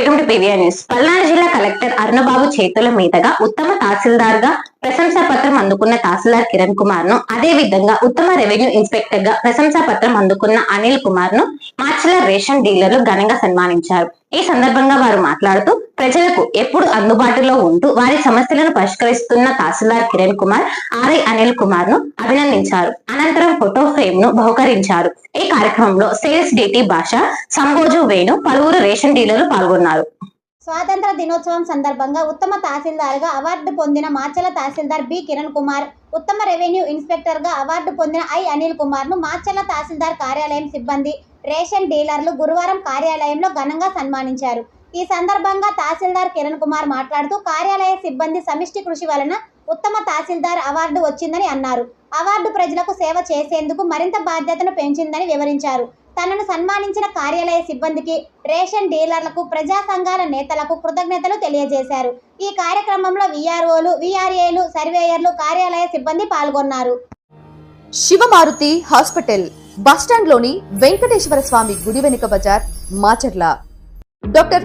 Welcome to PVR news. Palnadu జిల్లా collector Arunababu చేతుల మీదుగా ఉత్తమ తహసీల్దార్గా ప్రశంసా పత్రం అందుకున్న తహసీల్దార్ కిరణ్ కుమార్ను అదే విధంగా ఉత్తమ రెవెన్యూ ఇన్స్పెక్టర్గా ప్రశంసా పత్రం అందుకున్న అనిల్ కుమార్ను మార్చిల రేషన్ డీలర్లు ఘనంగా సన్మానించారు. ఈ సందర్భంగా వారు మాట్లాడుతూ ప్రజలకు ఎప్పుడు అందుబాటులో ఉంటూ వారి సమస్యలను పరిష్కరిస్తున్న తహసీల్దార్ కిరణ్ కుమార్ ఆర్ఐ అనిల్ కుమార్ను అభినందించారు. అనంతరం ఫోటో ఫ్రేమ్ను బహుకరించారు. ఈ కార్యక్రమంలో సేల్స్ డిటి భాష సంగోజు వేణు పలువురు రేషన్ డీలర్లు పాల్గొన్నారు. స్వాతంత్ర దినోత్సవం సందర్భంగా ఉత్తమ తహసీల్దార్గా అవార్డు పొందిన మాచల తహసీల్దార్ బి కిరణ్ కుమార్ ఉత్తమ రెవెన్యూ ఇన్స్పెక్టర్గా అవార్డు పొందిన ఐ అనిల్ కుమార్ను మాచల తహసీల్దార్ కార్యాలయం సిబ్బంది రేషన్ డీలర్లు గురువారం కార్యాలయంలో ఘనంగా సన్మానించారు. ఈ సందర్భంగా తహసీల్దార్ కిరణ్ కుమార్ మాట్లాడుతూ కార్యాలయ సిబ్బంది సమిష్టి కృషి వలన ఉత్తమ తహసీల్దార్ అవార్డు వచ్చిందని అన్నారు. అవార్డు ప్రజలకు సేవ చేసేందుకు మరింత బాధ్యతను పెంచిందని వివరించారు. తనను సన్మానించిన కార్యాలయ సిబ్బందికి రేషన్ డీలర్లకు ప్రజా సంఘాల నేతలకు కృతజ్ఞతలు తెలియజేశారు. ఈ కార్యక్రమంలో విఆర్ఓలు విఆర్ఏలు సర్వేయర్లు కార్యాలయ సిబ్బంది పాల్గొన్నారు. శివమారుతి హాస్పిటల్ బస్టాండ్లోని వెంకటేశ్వర స్వామి గుడి వెనుక బజార్ మాచర్ల. డాక్టర్